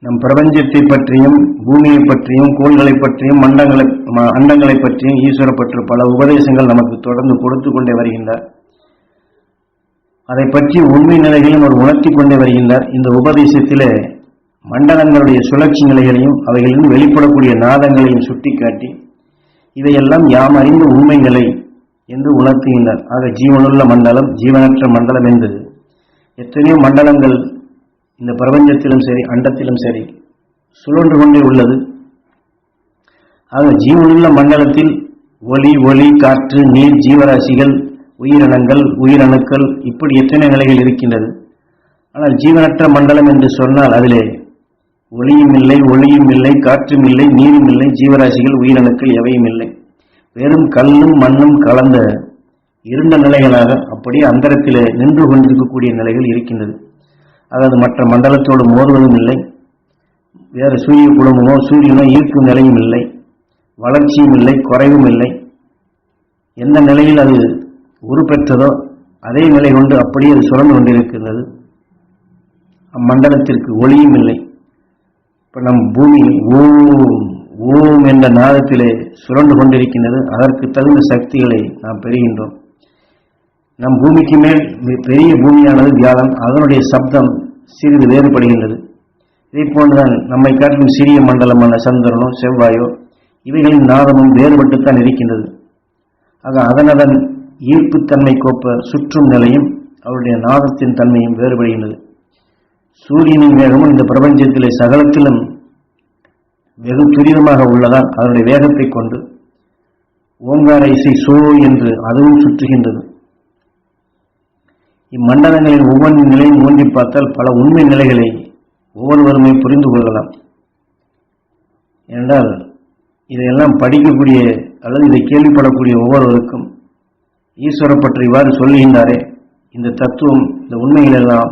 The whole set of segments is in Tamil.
நம் பிரபஞ்சத்தை பற்றியும் பூமியை பற்றியும் கோள்களை பற்றியும் மண்டங்களை ம- அண்டங்களை பற்றியும் ஈஸ்வர பற்றி பல உபதேசங்கள் நமக்கு தொடர்ந்து கொடுத்து கொண்டே வருகின்றார். அதை பற்றி உண்மை நிலைகளையும் அவர் உணர்த்தி கொண்டே வருகின்றார். இந்த உபதேசத்திலே மண்டலங்களுடைய சுழற்சி நிலைகளையும் அவைகளின் வெளிப்படக்கூடிய நாதங்களையும் சுட்டிக்காட்டி இதையெல்லாம் யாம் அறிந்த உண்மை நிலை என்று உணர்த்துகின்றார். ஆக ஜீவனுள்ள மண்டலம் ஜீவனற்ற மண்டலம் என்று எத்தனையோ மண்டலங்கள் இந்த பிரபஞ்சத்திலும் சரி அண்டத்திலும் சரி சுழன்று கொண்டே உள்ளது. ஆக ஜீவனுள்ள மண்டலத்தில் ஒளி ஒளி காற்று நீர் ஜீவராசிகள் உயிரினங்கள் உயிரணுக்கள் இப்படி எத்தனை நிலைகள் இருக்கின்றது. ஆனால் ஜீவனற்ற மண்டலம் என்று சொன்னால் அதிலே ஒளியும் இல்லை ஒளியும் இல்லை காற்றும் இல்லை நீரும் இல்லை ஜீவராசிகள் உயிரணுக்கள் எவையும் இல்லை. வெறும் கல்லும் மண்ணும் கலந்த இருண்ட நிலைகளாக அப்படியே அந்தரத்திலே நின்று கொண்டிருக்கக்கூடிய நிலைகள் இருக்கின்றது. அதாவது மற்ற மண்டலத்தோடு மோதுவதும் இல்லை. வேறு சூரிய குடும்பமோ சூரியனோ ஈர்க்கும் நிலையும் இல்லை. வளர்ச்சியும் இல்லை குறைவும் இல்லை. எந்த நிலையில் அது உருப்பெற்றதோ அதே நிலை கொண்டு அப்படியே அது சுரந்து கொண்டிருக்கின்றது. அம்மண்டலத்திற்கு ஒளியும் இல்லை. இப்போ நம் பூமி ஓம் ஓம் என்ற நாதத்திலே சுரண்டு கொண்டிருக்கின்றது. அதற்கு தகுந்த சக்திகளை நாம் பெறுகின்றோம். நம் பூமிக்கு மேல் பெரிய பூமியானது வியாழன் அதனுடைய சப்தம் சிறிது வேறுபடுகின்றது. இதை போன்றுதான் நம்மை காட்டிலும் சிறிய மண்டலமான சந்திரனோ செவ்வாயோ இவைகளின் நாதமும் வேறுபட்டுத்தான் இருக்கின்றது. ஆக அதனதன் ஈர்ப்புத்தன்மை கோப்ப சுற்றும் நிலையும் அவருடைய நாதத்தின் தன்மையும் வேறுபடுகின்றது. சூரியனின் வேகமும் இந்த பிரபஞ்சத்திலே சகலத்திலும் வெகு துரிதமாக உள்ளதால் அதனுடைய வேகத்தை கொண்டு ஓங்கார இசை சோ என்று அதுவும் சுற்றுகின்றது. இம்மண்டலங்களின் ஒவ்வொரு நிலையும் ஊன்றி பார்த்தால் பல உண்மை நிலைகளை ஒவ்வொருவருமே புரிந்து கொள்ளலாம். என்றால் இதையெல்லாம் படிக்கக்கூடிய அல்லது இதை கேள்விப்படக்கூடிய ஒவ்வொருவருக்கும் ஈஸ்வர பற்றி இவ்வாறு சொல்லுகின்றாரே இந்த தத்துவம் இந்த உண்மைகள் எல்லாம்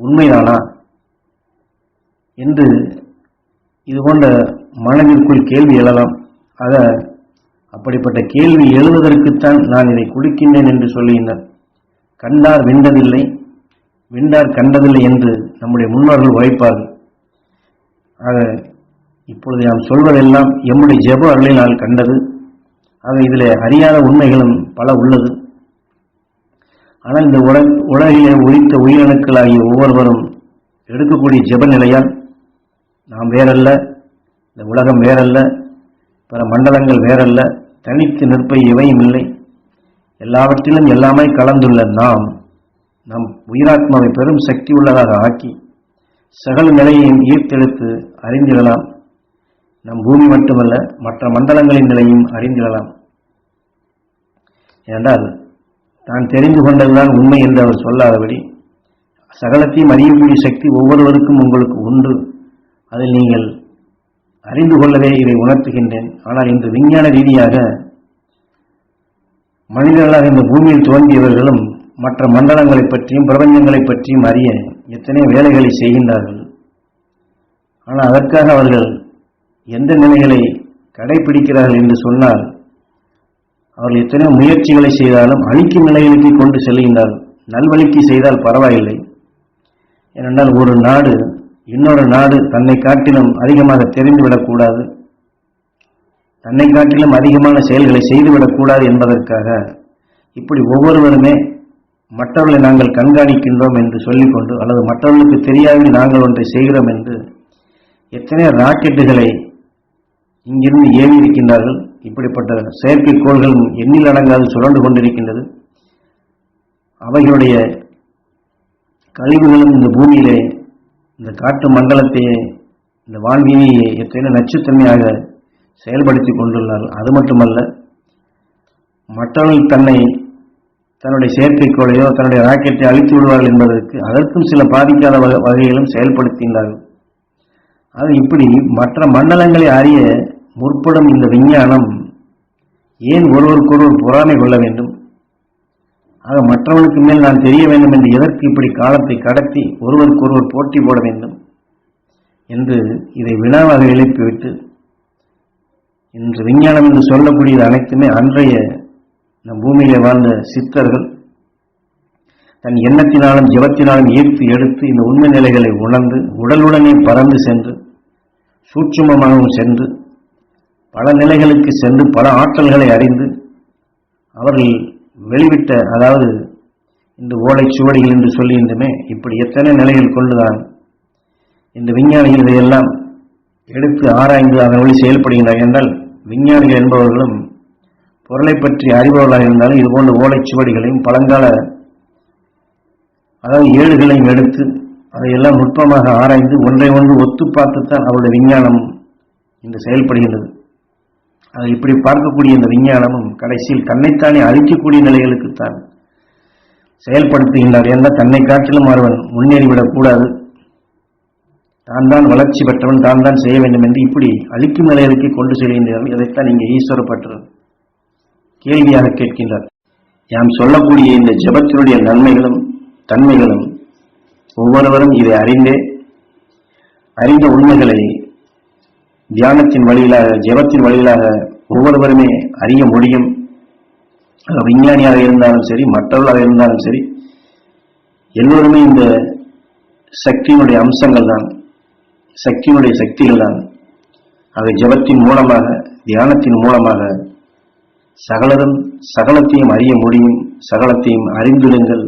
உண்மைதானா என்று இது போன்ற மனதிற்குள் கேள்வி எழலாம். ஆக அப்படிப்பட்ட கேள்வி எழுவதற்குத்தான் நான் இதை கொடுக்கின்றேன் என்று சொல்லுகின்றேன் கண்டார் வென்றதில்லை வென்றார் கண்டதில்லை என்று நம்முடைய முன்னோர்கள் உழைப்பார்கள். ஆக இப்பொழுது நாம் சொல்வதெல்லாம் எம்முடைய ஜெப அருளினால் கண்டது. ஆக இதில் அறியாத உண்மைகளும் பல உள்ளது. ஆனால் இந்த உல உலகிலே உயிரணுக்கள் உயிரணுக்களாகிய ஒவ்வொருவரும் எடுக்கக்கூடிய ஜெப நிலையால் நாம் வேறல்ல இந்த உலகம் வேறல்ல பிற மண்டலங்கள் வேறல்ல தனித்து நிற்பை எவையும் இல்லை. எல்லாவற்றிலும் எல்லாமே கலந்துள்ள நாம் நம் உயிராத்மாவை பெரும் சக்தி உள்ளதாக ஆக்கி சகல நிலையையும் ஈர்த்தெடுத்து அறிந்திடலாம். நம் பூமி மட்டுமல்ல மற்ற மண்டலங்களின் நிலையும் அறிந்திடலாம். ஏனென்றால் தான் தெரிந்து கொண்டதுதான் உண்மை என்று அவர் சொல்லாதபடி சகலத்தையும் அறியக்கூடிய சக்தி ஒவ்வொருவருக்கும் உங்களுக்கு உண்டு. அதில் நீங்கள் அறிந்து கொள்ளவே இதை உணர்த்துகின்றேன். ஆனால் இன்று விஞ்ஞான ரீதியாக மனிதர்களாக இந்த பூமியில் தோன்றியவர்களும் மற்ற மண்டலங்களை பற்றியும் பிரபஞ்சங்களை பற்றியும் அறிய எத்தனை வேலைகளை செய்கின்றார்கள். ஆனால் அதற்காக அவர்கள் எந்த நிலைகளை கடைபிடிக்கிறார்கள் என்று சொன்னால் அவர்கள் எத்தனையோ முயற்சிகளை செய்தாலும் அழிக்கும் நிலைகளுக்கு கொண்டு செல்கின்றார்கள். நல்வழிக்கு செய்தால் பரவாயில்லை. ஏனென்றால் ஒரு நாடு இன்னொரு நாடு தன்னை காட்டிலும் அதிகமாக தெரிந்துவிடக்கூடாது. தன்னை காட்டிலும் அதிகமான செயல்களை செய்துவிடக்கூடாது என்பதற்காக இப்படி ஒவ்வொருவருமே மற்றவர்களை நாங்கள் கண்காணிக்கின்றோம் என்று சொல்லிக்கொண்டு அல்லது மற்றவர்களுக்கு தெரியாமல் நாங்கள் ஒன்றை செய்கிறோம் என்று எத்தனை ராக்கெட்டுகளை இங்கிருந்து ஏவி இருக்கின்றார்கள் இப்படிப்பட்ட செயற்கைக்கோள்கள் எண்ணில் அடங்காது சுழண்டு கொண்டிருக்கின்றது. அவைகளுடைய கழிவுகளும் இந்த பூமியிலே இந்த காட்டு மண்டலத்தையே இந்த வாழ்வியை எத்தனை நச்சுத்தன்மையாக செயல்படுத்தி கொண்டுள்ளார்கள் அது மட்டுமல்ல மற்றவர்கள் தன்னை தன்னுடைய செயற்கைக்கோளையோ தன்னுடைய ராக்கெட்டை அழித்து விடுவார்கள் என்பதற்கு அதற்கும் சில பாதிக்காத வகை- வகையிலும் செயல்படுத்துகின்றார்கள். ஆக இப்படி மற்ற மண்டலங்களை அறிய முற்படும் இந்த விஞ்ஞானம் ஏன் ஒருவருக்கொருவர் பொறாமை கொள்ள வேண்டும்? ஆக மற்றவனுக்கு மேல் நான் தெரிய வேண்டும் என்று எதற்கு இப்படி காலத்தை கடத்தி ஒருவருக்கொருவர் போட்டி போட வேண்டும்? என்று இதை வினாவாக எழுப்பிவிட்டு இன்று விஞ்ஞானம் என்று சொல்லக்கூடியது அனைத்துமே அன்றைய நம் பூமியிலே வாழ்ந்த சித்தர்கள். தன் எண்ணத்தினாலும் ஜபத்தினாலும் ஈர்த்து எடுத்து இந்த உண்மை நிலைகளை உணர்ந்து உடலுடனே பறந்து சென்று சூட்சுமமாகவும் சென்று பல நிலைகளுக்கு சென்று பல ஆற்றல்களை அறிந்து அவர்கள் வெளிவிட்ட அதாவது இந்த ஓலைச்சுவடிகள் என்று சொல்லியிருந்துமே இப்படி எத்தனை நிலைகள் கொண்டுதான் இந்த விஞ்ஞானிகள் இதையெல்லாம் எடுத்து ஆராய்ந்து அதன் வழி செயல்படுகின்றார் என்றால் விஞ்ஞானிகள் என்பவர்களும் பொருளை பற்றி அறிபவர்களாக இருந்தாலும் இதுபோன்ற ஓலைச்சுவடிகளையும் பழங்கால அதாவது ஏடுகளையும் எடுத்து அதையெல்லாம் நுட்பமாக ஆராய்ந்து ஒன்றை ஒன்று ஒத்து பார்த்துத்தான் அவருடைய விஞ்ஞானம் இன்று செயல்படுகின்றது. அதை இப்படி பார்க்கக்கூடிய இந்த விஞ்ஞானமும் கடைசியில் தன்னைத்தானே அழிக்கக்கூடிய நிலைகளுக்குத்தான் செயல்படுத்துகின்றார் என்றால் தன்னை காட்டிலும் ஒருவன் முன்னேறிவிடக் கூடாது. தான் தான் வளர்ச்சி பெற்றவன் தான் தான் செய்ய வேண்டும் என்று இப்படி அழிக்கும் நிலைகளுக்கு கொண்டு செல்கின்றார்கள் இதைத்தான் இங்கே ஈஸ்வரப்பற்று கேள்வியாக கேட்கின்றார். யாம் சொல்லக்கூடிய இந்த ஜெபத்தினுடைய நன்மைகளும் தன்மைகளும் ஒவ்வொருவரும் இதை அறிந்தே அறிந்த உண்மைகளை தியானத்தின் வழியிலாக ஜெபத்தின் வழியிலாக ஒவ்வொருவருமே அறிய முடியும். விஞ்ஞானியாக இருந்தாலும் சரி மற்றவர்களாக இருந்தாலும் சரி எல்லோருமே இந்த சக்தியினுடைய அம்சங்கள் தான் சக்தியினுடைய சக்திகள் தான் அதை ஜெபத்தின் மூலமாக தியானத்தின் மூலமாக சகலரும் சகலத்தையும் அறிய முடியும் சகலத்தையும் அறிந்திடுங்கள்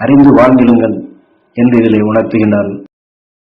அறிந்து வாழ்ந்திடுங்கள் என்று இதில் உணர்த்துகின்றார்கள்.